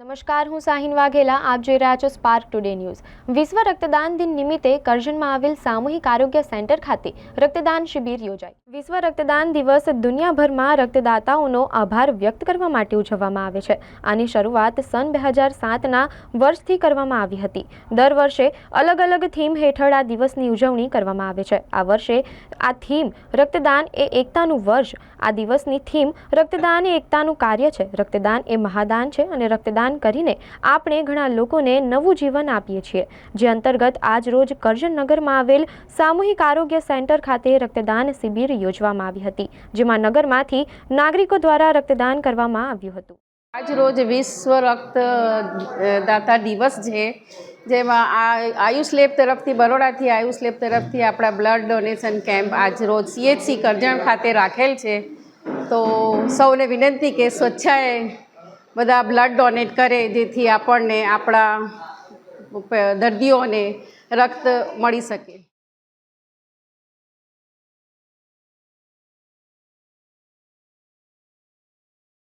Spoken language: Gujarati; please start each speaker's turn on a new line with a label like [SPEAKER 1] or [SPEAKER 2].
[SPEAKER 1] નમસ્કાર, હું સાહિન વાઘેલા. આપ જોઈ રહ્યા છો સ્પાર્ક ટુડે ન્યૂઝ વિશ્વ રક્તદાન દિન નિમિત્તે કરજણમાં આવેલ સામૂહિક આરોગ્ય સેન્ટર ખાતે રક્તદાન શિબિર યોજાઈ વિશ્વ રક્તદાન દિવસ દુનિયાભરમાં રક્તદાતાઓનો આભાર વ્યક્ત કરવા માટે ઉજવવામાં આવે છે. આની શરૂઆત સન બે હજાર સાતના વર્ષથી કરવામાં આવી હતી. દર વર્ષે અલગ અલગ થીમ હેઠળ આ દિવસની ઉજવણી કરવામાં આવે છે. આ વર્ષે આ થીમ રક્તદાન એ એકતાનું વર્ષ, આ દિવસની થીમ રક્તદાન એ એકતાનું કાર્ય છે. રક્તદાન એ મહાદાન છે અને રક્તદાન કરીને આપણે ઘણા લોકોને નવું જીવન આપીએ છીએ. જે અંતર્ગત આજ રોજ કરજણ નગરમાં આવેલ સામૂહિક આરોગ્ય સેન્ટર ખાતે રક્તદાન શિબિર યોજવામાં આવી હતી, જેમાં નગરમાંથી નાગરિકો દ્વારા રક્તદાન કરવામાં આવ્યું હતું.
[SPEAKER 2] આજ રોજ વિશ્વ રક્ત દાતા દિવસ છે, જેમાં આ આયુષ લેબ તરફથી, બરોડાથી આયુષ લેબ તરફથી આપણા બ્લડ ડોનેશન કેમ્પ આજ રોજ સીએચસી કરજણ ખાતે રાખેલ છે. તો સૌને વિનંતી કે સ્વચ્છાએ બધા બ્લડ ડોનેટ કરે જેથી આપણને આપણા દર્દીઓને રક્ત મળી શકે.